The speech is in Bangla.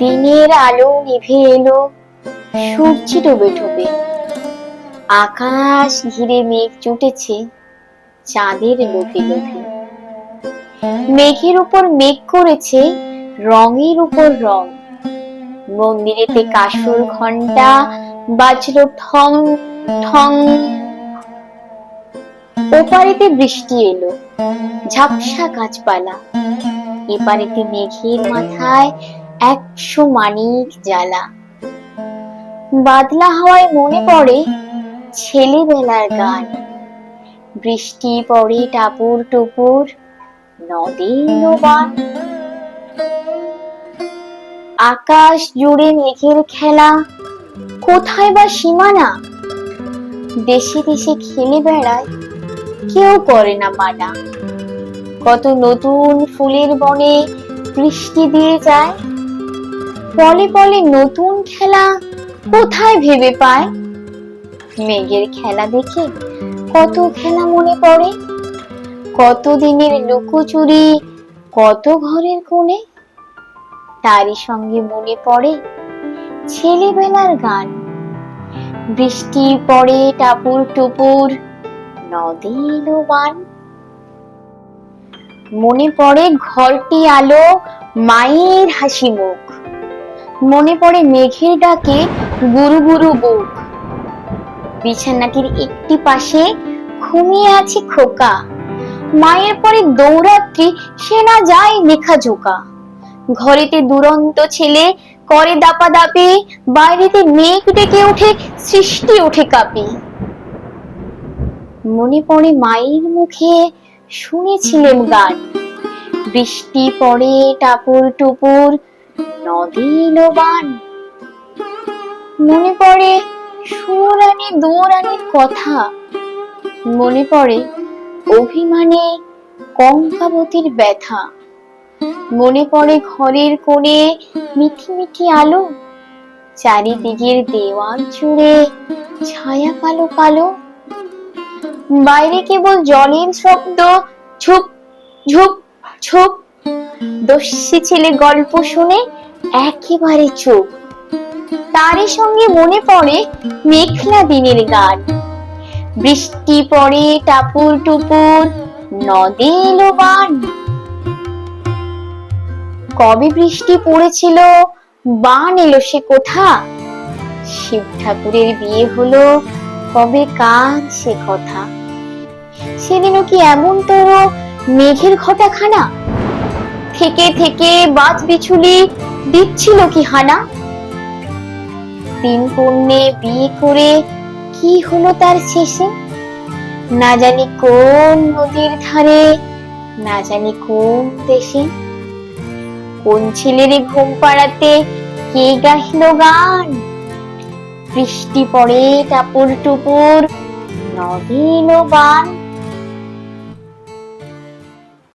দিনের আলো নিভে এলো, সূর্য ডোবে ডোবে। আকাশ ঘিরে মেঘ জুটেছে, চাঁদের লোভে লোভে। মেঘের উপর মেঘ করেছে, রঙের উপর রং। মন্দিরেতে কাসর ঘণ্টা বাজলো ঠং ঠং। ওপারেতে বৃষ্টি এলো, ঝাপসা গাছপালা। এপারেতে মেঘের মাথায় একশো মানিক জ্বালা। বাদলা হাওয়ায় মনে পড়ে ছেলেবেলার গান। বৃষ্টি পড়ে টাপুর টুপুর, নদীর আকাশ জুড়ে মেঘের খেলা, কোথায় বা সীমানা? দেশে দেশে খেলে বেড়ায়, কেউ করে না মানা। কত নতুন ফুলের বনে বৃষ্টি দিয়ে যায় পলে পলে নতুন খেলা কোথায় ভেবে পায়? মেঘের খেলা দেখে কত খেলা মনে পড়ে? কত দিনের লুকোচুরি, কত ঘরের কোণে? তারই সঙ্গে মনে পড়ে ছেলেবেলার গান। বৃষ্টি পড়ে টাপুর টুপুর, নদী এলো মনে পড়ে ঘরটি আলো, মায়ের হাসি মুখ। মনে পড়ে মেঘের ডাকে গুরু গুরু বুক বিছানাটির একটি পাশে ঘুমিয়ে আছে খোকা। মায়ের পরে দৌড়াত্রি সে না যায় লেখা ঝোকা। ঘরেতে দুরন্ত ছেলে করে দাপা দাপি, বাইরেতে মেঘ ডেকে ওঠে, সৃষ্টি ওঠে কাঁপি। মনে পড়ে মায়ের মুখে শুনেছিলেন গান। বৃষ্টি পড়ে টাপুর টুপুর নদী এলো বান। মনে পড়ে সুরানি দৌড়ানির কথা। মনে পড়ে অভিমানে কঙ্কাবতীর ব্যথা। মনে পড়ে ঘরের কোণে মিঠি মিঠি আলো। চারিদিকের দেওয়াল জুড়ে ছায়া কালো কালো। বাইরে কেবল জলের শব্দ, ঝুপ ঝুপ ঝুপ। দস্যি ছেলে গল্প শুনে একেবারে চুপ। তারই সঙ্গে মনে পড়ে মেঘলা দিনের গান। বৃষ্টি পড়ে টাপুর টুপুর, নদী এলো বান। কবে বৃষ্টি পড়েছিল, বান এলো সে কোথা? শিব ঠাকুরের বিয়ে হলো কবে কার সে কথা। সেদিনও কি এমন তোর মেঘের ঘটাখানা? থেকে থেকে বাজ বিছুলি দিচ্ছিল কি হানা? তিন কন্যে বিয়ে করে কি হলো তার শেষে? না জানি কোন নদীর ধারে, না জানি কোন দেশে। কোন ছেলের ঘুম পাড়াতে কে গাইল গান? বৃষ্টি পড়ে টাপুর টুপুর নদী এলো বান।